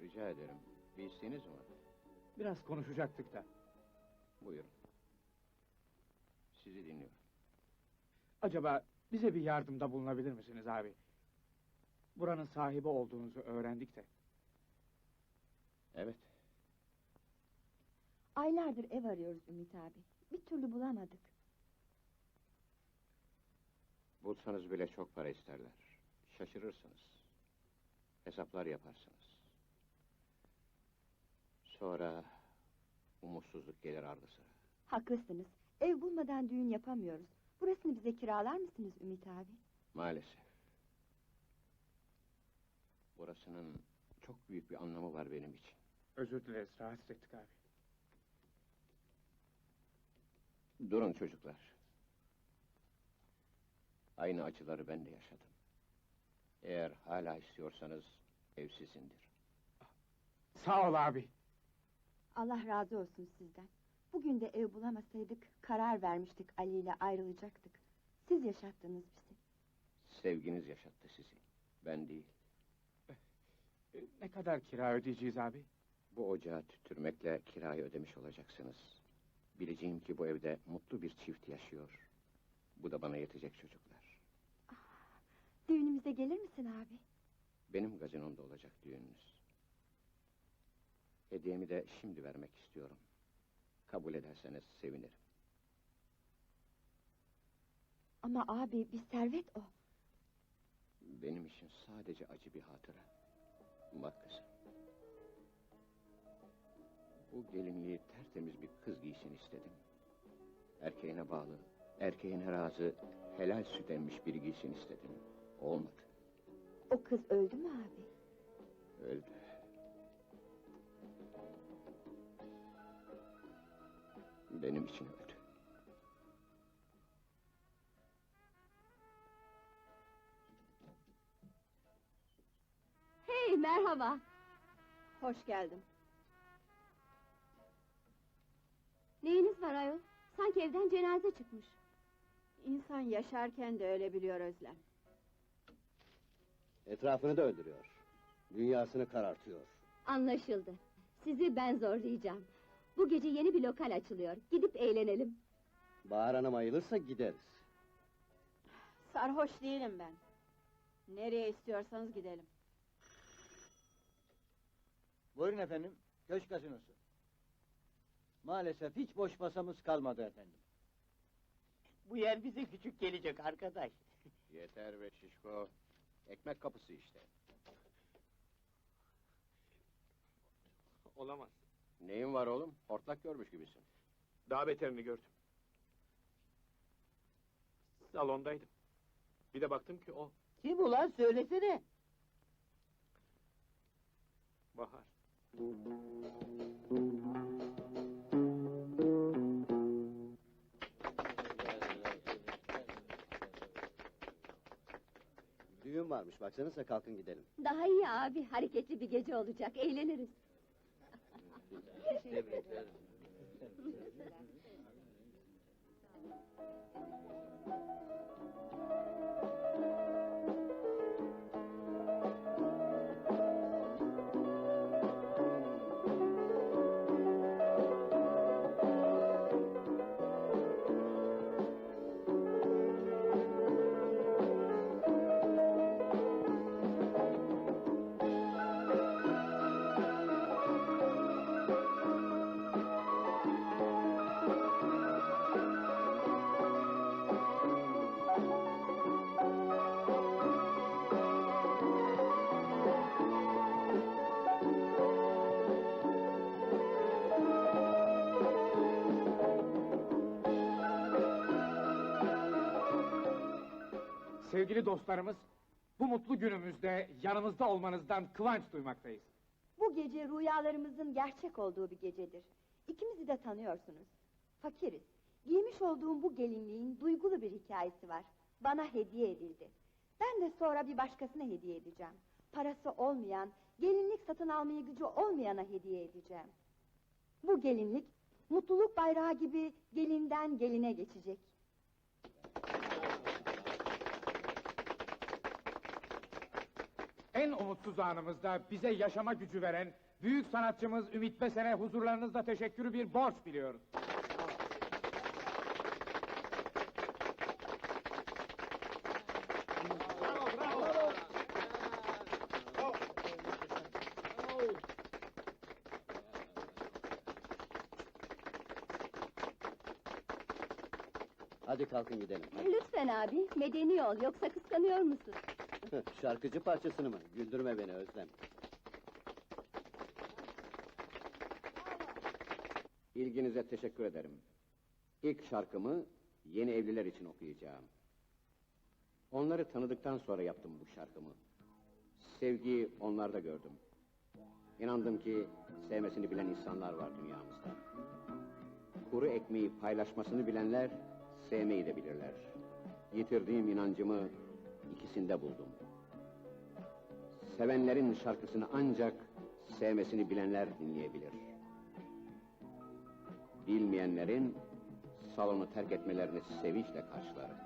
Rica ederim. Bir isteğiniz mi var? Biraz konuşacaktık da. Buyurun. Sizi dinliyorum. Acaba bize bir yardımda bulunabilir misiniz abi? Buranın sahibi olduğunuzu öğrendik de. Evet. Aylardır ev arıyoruz Ümit abi. Bir türlü bulamadık. Bulsanız bile çok para isterler. Şaşırırsınız. Hesaplar yaparsınız. Sonra umutsuzluk gelir ardı sıra. Haklısınız. Ev bulmadan düğün yapamıyoruz. Burasını bize kiralar mısınız Ümit abi? Maalesef. Burasının çok büyük bir anlamı var benim için. Özür dileriz, rahatsız ettik abi. Durun çocuklar. Aynı acıları ben de yaşadım. Eğer hala istiyorsanız ev sizindir. Sağ ol abi. Allah razı olsun sizden. Bugün de ev bulamasaydık karar vermiştik Ali ile ayrılacaktık. Siz yaşattınız bizi. Sevginiz yaşattı sizi. Ben değil. E, Ne kadar kira ödeyeceğiz abi? Bu ocağı tüttürmekle kirayı ödemiş olacaksınız. Bileceğim ki bu evde mutlu bir çift yaşıyor. Bu da bana yetecek çocuklar. Düğünümüze gelir misin abi? Benim gazinomda olacak düğününüz. Hediyemi de şimdi vermek istiyorum. Kabul ederseniz sevinirim. Ama abi bir servet o. Benim için sadece acı bir hatıra. Bak kızım. Bu gelinliği tertemiz bir kız giysin istedim. Erkeğine bağlı, erkeğine razı, helal süt emmiş biri giysin istedim. Olmadı. O kız öldü mü abi? Öldü. Benim için öldü. Hey merhaba. Hoş geldin. Neyiniz var ayol? Sanki evden cenaze çıkmış. İnsan yaşarken de öyle biliyor Özlem. Etrafını da öldürüyor. Dünyasını karartıyor. Anlaşıldı. Sizi ben zorlayacağım. Bu gece yeni bir lokal açılıyor. Gidip eğlenelim. Bahar Hanım ayılırsa gideriz. Sarhoş değilim ben. Nereye istiyorsanız gidelim. Buyurun efendim, köşk gazinosu. Maalesef hiç boş masamız kalmadı efendim. Bu yer bize küçük gelecek arkadaş. Yeter be şişko. Ekmek kapısı işte. Olamaz. Neyin var oğlum? Hortlak görmüş gibisin. Daha beterini gördüm. Salondaydım. Bir de baktım ki o Kim ulan söylesene. Bahar. Düğün varmış baksanıza kalkın gidelim. Daha iyi abi. Hareketli bir gece olacak. Eğleniriz. Tebrikler. Tebrikler. Sevgili dostlarımız, bu mutlu günümüzde yanımızda olmanızdan kıvanç duymaktayız. Bu gece rüyalarımızın gerçek olduğu bir gecedir. İkimizi de tanıyorsunuz. Fakiriz. Giymiş olduğum bu gelinliğin duygulu bir hikayesi var. Bana hediye edildi. Ben de sonra bir başkasına hediye edeceğim. Parası olmayan, gelinlik satın almaya gücü olmayana hediye edeceğim. Bu gelinlik, mutluluk bayrağı gibi gelinden geline geçecek. En umutsuz anımızda bize yaşama gücü veren, büyük sanatçımız Ümit Besen'e huzurlarınızda teşekkürü bir borç biliyoruz. Hadi kalkın gidelim. Lütfen abi, medeni ol, yoksa kıskanıyor musun? Şarkıcı parçasını mı? Güldürme beni Özlem. İlginize teşekkür ederim. İlk şarkımı yeni evliler için okuyacağım. Onları tanıdıktan sonra yaptım bu şarkımı. Sevgiyi onlarda gördüm. İnandım ki sevmesini bilen insanlar var dünyamızda. Kuru ekmeği paylaşmasını bilenler sevmeyi de bilirler. Yitirdiğim inancımı ikisinde buldum. Sevenlerin şarkısını ancak sevmesini bilenler dinleyebilir. Bilmeyenlerin salonu terk etmelerini sevinçle karşılarım.